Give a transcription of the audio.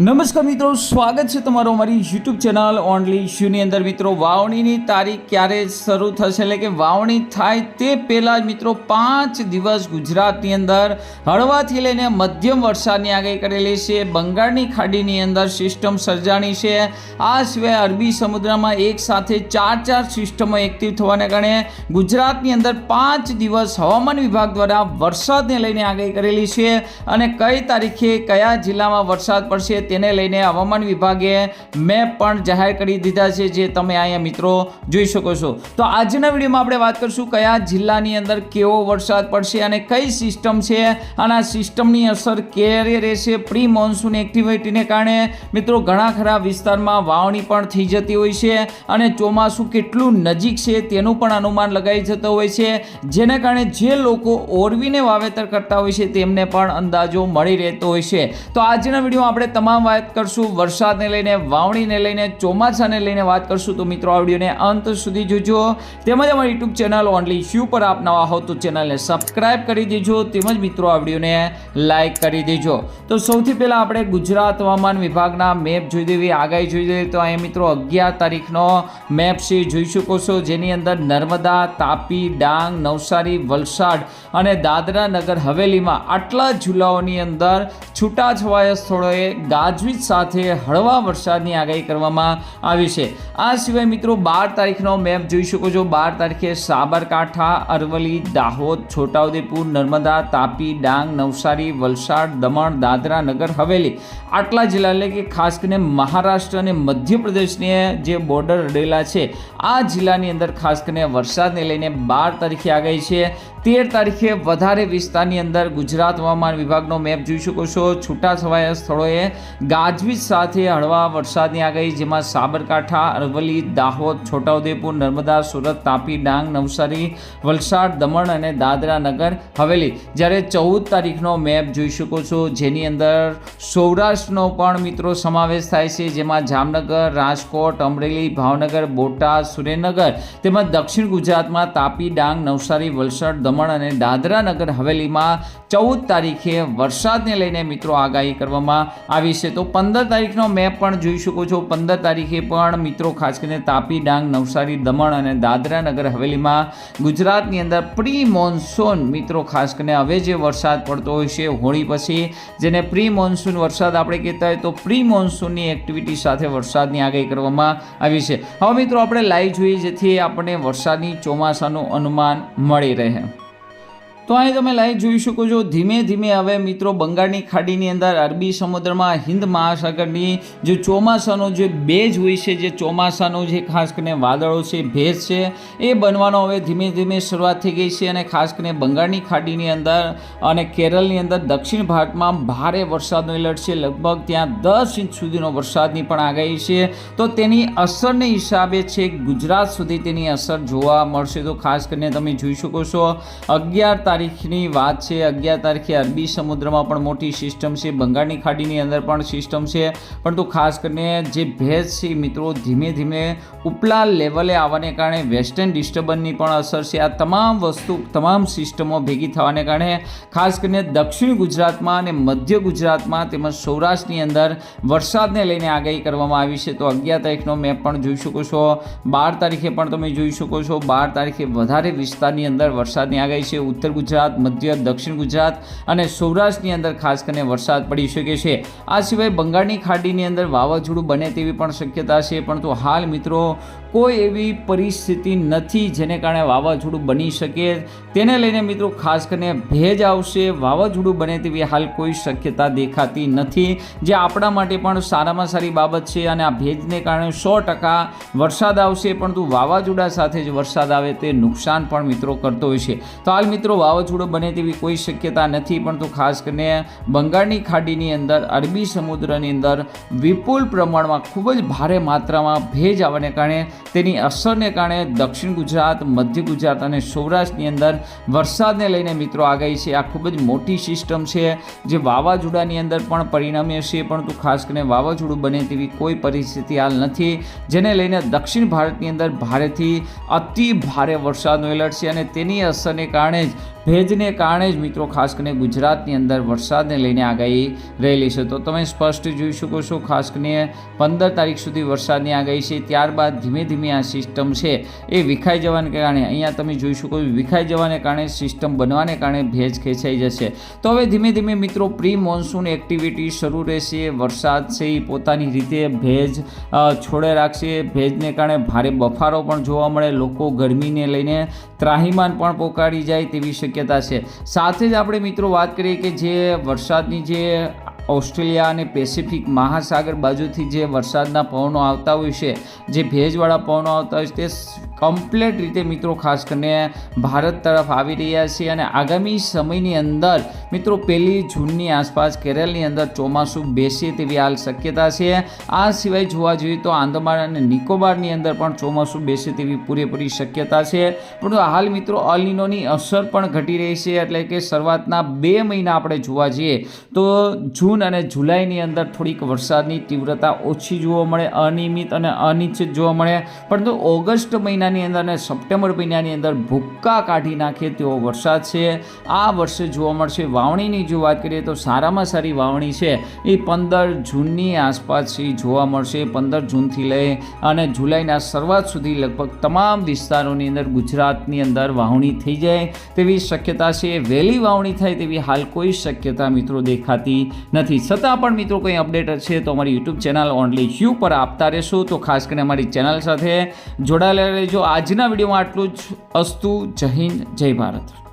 નમસ્કાર મિત્રો, સ્વાગત છે તમારું અમારી યુટ્યુબ ચેનલ ઓનલી શ્યુની અંદર. મિત્રો, વાવણીની તારીખ ક્યારે શરૂ થશે? એટલે કે વાવણી થાય તે પહેલાં જ મિત્રો, પાંચ દિવસ ગુજરાતની અંદર હળવાથી લઈને મધ્યમ વરસાદની આગાહી કરેલી છે. બંગાળની ખાડીની અંદર સિસ્ટમ સર્જાણી છે. આ સિવાય અરબી સમુદ્રમાં એક સાથે ચાર ચાર સિસ્ટમો એક્ટિવ થવાને કારણે ગુજરાતની અંદર પાંચ દિવસ હવામાન વિભાગ દ્વારા વરસાદને લઈને આગાહી કરેલી છે. અને કઈ તારીખે કયા જિલ્લામાં વરસાદ પડશે તેને લઈને હવામાન વિભાગે મેપ પણ જાહેર કરી દીધા છે જે તમે અહીંયા મિત્રો જોઈ શકો છો. તો આજના વિડીયોમાં આપણે વાત કરીશું કયા જિલ્લાની અંદર કેવો વરસાદ પડશે અને કઈ સિસ્ટમ છે અને આ સિસ્ટમની અસર ક્યારે રહેશે? પ્રી મોન્સૂન એક્ટિવિટીને કારણે મિત્રો ઘણા ખરા વિસ્તારમાં વાવણી પણ થઈ જતી હોય છે અને ચોમાસું કેટલું નજીક છે તેનું પણ અનુમાન લગાવી જતો હોય છે. જેને કારણે જે લોકો ઓરવીને વાવેતર કરતા હોય છે તેમને પણ અંદાજો મળી રહેતો હોય છે. તો આજના વિડીયોમાં આપણે તમામ વાત કરશું. વરસાદને લઈને, વાવણીને લઈને, ચોમાસાને લઈને વાત કરશું. તો મિત્રો, આ વિડીયોને અંત સુધી જોજો. તેમજ અમારી યુટ્યુબ ચેનલ ઓનલી શ્યુ પર આપ નવા હો તો ચેનલને સબસ્ક્રાઇબ કરી દેજો. તેમજ મિત્રો, આ વિડીયોને લાઇક કરી દેજો. તો સૌથી પહેલાં આપણે ગુજરાત હવામાન વિભાગના મેપ જોઈ દેવી, આગાહી જોઈ દેવી. તો અહીંયા મિત્રો, અગિયાર તારીખનો મેપ છે, જોઈ શકો છો. જેની અંદર નર્મદા, તાપી, ડાંગ, નવસારી, વલસાડ અને દાદરા નગર હવેલીમાં આટલા જિલ્લાઓની અંદર છૂટાછવાયા સ્થળોએ ગાજવીજ સાથે હળવા વરસાદની આગાહી કરવામાં આવી છે. આ સિવાય મિત્રો, બાર તારીખનો મેપ જોઈ શકો છો. બાર તારીખે સાબરકાંઠા અરવલી દાહોદ, છોટાઉદેપુર, નર્મદા, તાપી, ડાંગ, નવસારી, વલસાડ, દમણ, દાદરા, નગર, હવેલી આટલા જિલ્લા એટલે કે ખાસ કરીને મહારાષ્ટ્ર અને મધ્યપ્રદેશને જે બોર્ડર અડેલા છે, આ જિલ્લાની અંદર ખાસ કરીને વરસાદને લઈને બાર તારીખે આગાહી છે. તેર તારીખે વધારે વિસ્તારની અંદર ગુજરાત હવામાન વિભાગનો મેપ જોઈ શકો છો. છૂટાછવાયા સ્થળોએ ગાજવીજ સાથે હળવા વરસાદની આગાહી, જેમાં સાબરકાંઠા, અરવલ્લી, દાહોદ, છોટાઉદેપુર, નર્મદા, સુરત, તાપી, ડાંગ, નવસારી, વલસાડ, દમણ અને દાદરા નગર હવેલી. જ્યારે ચૌદ તારીખનો મેપ જોઈ શકો છો, જેની અંદર સૌરાષ્ટ્રનો પણ મિત્રો સમાવેશ થાય છે, જેમાં જામનગર, રાજકોટ, અમરેલી, ભાવનગર, બોટાદ, સુરેન્દ્રનગર તેમજ દક્ષિણ ગુજરાતમાં તાપી, ડાંગ, નવસારી, વલસાડ, દમણ અને દાદરા નગર હવેલીમાં ચૌદ તારીખે વરસાદને લઈને મિત્રો આગાહી કરવામાં આવી છે. તો પંદર તારીખનો મેપ પણ જોઈ શકો છો. પંદર તારીખે પણ મિત્રો ખાસ કરીને તાપી ડાંગ, નવસારી, દમણ અને દાદરા નગર હવેલીમાં ગુજરાતની અંદર પ્રી મોન્સૂન મિત્રો ખાસ કરીને હવે જે વરસાદ પડતો હોય છે, હોળી પછી જેને પ્રી મોન્સૂન વરસાદ આપણે કહેતા હોય તો પ્રી મોન્સૂનની એક્ટિવિટી સાથે વરસાદની આગાહી કરવામાં આવી છે. હવે મિત્રો આપણે લાઈવ જોઈએ જેથી આપણને વરસાદની ચોમાસાનું અનુમાન મળી રહે. તો અહીં તમે લાઈવ જોઈ શકો છો. ધીમે ધીમે હવે મિત્રો બંગાળની ખાડીની અંદર, અરબી સમુદ્રમાં, હિન્દ મહાસાગરની જે ચોમાસાનો જે ભેજ હોય છે, જે ચોમાસાનો જે ખાસ કરીને વાદળો છે, ભેજ છે, એ બનવાનો હવે ધીમે ધીમે શરૂઆત થઈ ગઈ છે અને ખાસ કરીને બંગાળની ખાડીની અંદર અને કેરળની અંદર દક્ષિણ ભારતમાં ભારે વરસાદનો એલર્ટ છે. લગભગ ત્યાં દસ ઇંચ સુધીનો વરસાદની પણ આગાહી છે. તો તેની અસરને હિસાબે છે ગુજરાત સુધી તેની અસર જોવા મળશે. તો ખાસ કરીને તમે જોઈ શકો છો, અગિયાર તારીખની વાત છે, અગિયાર તારીખે અરબી સમુદ્રમાં પણ મોટી સિસ્ટમ છે, બંગાળની ખાડીની અંદર પણ સિસ્ટમ છે. પરંતુ ખાસ કરીને જે ભેજ છે મિત્રો, ધીમે ધીમે ઉપલા લેવલે આવવાને કારણે વેસ્ટર્ન ડિસ્ટર્બન્સની પણ અસર છે. આ તમામ વસ્તુ, તમામ સિસ્ટમો ભેગી થવાને કારણે ખાસ કરીને દક્ષિણ ગુજરાતમાં અને મધ્ય ગુજરાતમાં તેમજ સૌરાષ્ટ્રની અંદર વરસાદને લઈને આગાહી કરવામાં આવી છે. તો અગિયાર તારીખનો મેપ પણ જોઈ શકો છો. બાર તારીખે પણ તમે જોઈ શકો છો. બાર તારીખે વધારે વિસ્તારની અંદર વરસાદની આગાહી છે. ઉત્તર ગુજરાત, મધ્ય, દક્ષિણ ગુજરાત અને સૌરાષ્ટ્રની અંદર ખાસ કરીને વરસાદ પડી શકે છે. આ સિવાય બંગાળની ખાડીની અંદર વાવાઝોડું બને તેવી પણ શક્યતા છે, પરંતુ હાલ મિત્રો કોઈ એવી પરિસ્થિતિ નથી જેને કારણે વાવાઝોડું બની શકે. તેને લઈને મિત્રો ખાસ કરીને ભેજ આવશે. વાવાઝોડું બને તેવી હાલ કોઈ શક્યતા દેખાતી નથી. જે આપણા માટે પણ સારામાં સારી બાબત છે અને આ ભેજને કારણે સો ટકા વરસાદ આવશે, પરંતુ વાવાઝોડા સાથે જ વરસાદ આવે તે નુકસાન પણ મિત્રો કરતો હોય છે. તો હાલ મિત્રો વાવાઝોડું બને તેવી કોઈ શક્યતા નથી, પરંતુ ખાસ કરીને બંગાળની ખાડીની અંદર, અરબી સમુદ્રની અંદર વિપુલ પ્રમાણમાં ખૂબ જ ભારે માત્રામાં ભેજ આવવાને કારણે તેની અસરને કારણે દક્ષિણ ગુજરાત, મધ્ય ગુજરાત અને સૌરાષ્ટ્રની અંદર વરસાદને લઈને મિત્રો આગાહી છે. આ ખૂબ જ મોટી સિસ્ટમ છે જે વાવાઝોડાની અંદર પણ પરિણમે છે, પરંતુ ખાસ કરીને વાવાઝોડું બને તેવી કોઈ પરિસ્થિતિ હાલ નથી, જેને લઈને દક્ષિણ ભારતની અંદર ભારેથી અતિ ભારે વરસાદનો એલર્ટ છે અને તેની અસરને કારણે જ ભેજને કારણે જ મિત્રો, ખાસ કરીને ગુજરાતની અંદર વરસાદને લઈને આગાહી રહેલી છે. તો તમે સ્પષ્ટ જોઈ શકો છો, ખાસ કરીને પંદર તારીખ સુધી વરસાદની આગાહી છે. ત્યારબાદ ધીમે ધીમે આ સિસ્ટમ છે એ વિખાઈ જવાને કારણે, અહીંયા તમે જોઈ શકો છો, વિખાઈ જવાને કારણે સિસ્ટમ બનવાને કારણે ભેજ ખેંચાઈ જશે. તો હવે ધીમે ધીમે મિત્રો પ્રી મોન્સૂન એક્ટિવિટી શરૂ રહેશે. વરસાદ છે એ પોતાની રીતે ભેજ છોડે રાખશે. ભેજને કારણે ભારે બફારો પણ જોવા મળે. લોકો ગરમીને લઈને ત્રાહીમાન પણ પોકારી જાય તેવી શક્યતા છે. સાથે જ આપણે મિત્રો વાત કરીએ કે જે વરસાદની જે ઓસ્ટ્રેલિયા અને પેસિફિક મહાસાગર બાજુથી જે વરસાદના પવનો આવતા હોય છે, જે ભેજવાળા પવનો આવતા હોય છે, તે કમ્પ્લેટ રીતે મિત્રો ખાસ કરીને ભારત તરફ આવી રહ્યા છે અને આગામી સમયની અંદર મિત્રો પહેલી જૂનની આસપાસ કેરળની અંદર ચોમાસું બેસે તેવી હાલ શક્યતા છે. આ સિવાય જોવા જોઈએ તો આંદમાન અને નિકોબારની અંદર પણ ચોમાસું બેસે તેવી પૂરેપૂરી શક્યતા છે. પરંતુ હાલ મિત્રો અલિનોની અસર પણ ઘટી રહી છે એટલે કે શરૂઆતના બે મહિના આપણે જોવા જઈએ તો જૂન અને જુલાઈની અંદર થોડીક વરસાદની તીવ્રતા ઓછી જોવા મળે, અનિયમિત અને અનિશ્ચિત જોવા મળે. પરંતુ ઓગસ્ટ મહિનાની અંદર અને સપ્ટેમ્બર મહિનાની અંદર ભૂક્કા કાઢી નાખે તેવો વરસાદ છે. આ વર્ષે જોવા મળશે વાવણીની. જો વાત કરીએ તો સારામાં સારી વાવણી છે. એ પંદર જૂનની આસપાસ જોવા મળશે. પંદર જૂનથી લઈ અને જુલાઈના શરૂઆત સુધી લગભગ તમામ વિસ્તારોની અંદર ગુજરાતની અંદર વાવણી થઈ જાય તેવી શક્યતા છે. વહેલી વાવણી થાય તેવી હાલ કોઈ શક્યતા મિત્રો દેખાતી નથી. છતાં પણ મિત્રો કોઈ અપડેટ છે તો અમારી યુટ્યુબ ચેનલ ઓનલી યુ પર આપતા રહેશું. તો ખાસ કરીને અમારી ચેનલ સાથે જોડાયેલા રહેજો. આજના વિડીયોમાં આટલું જ. અસ્તુ જય હિન્દ જય ભારત.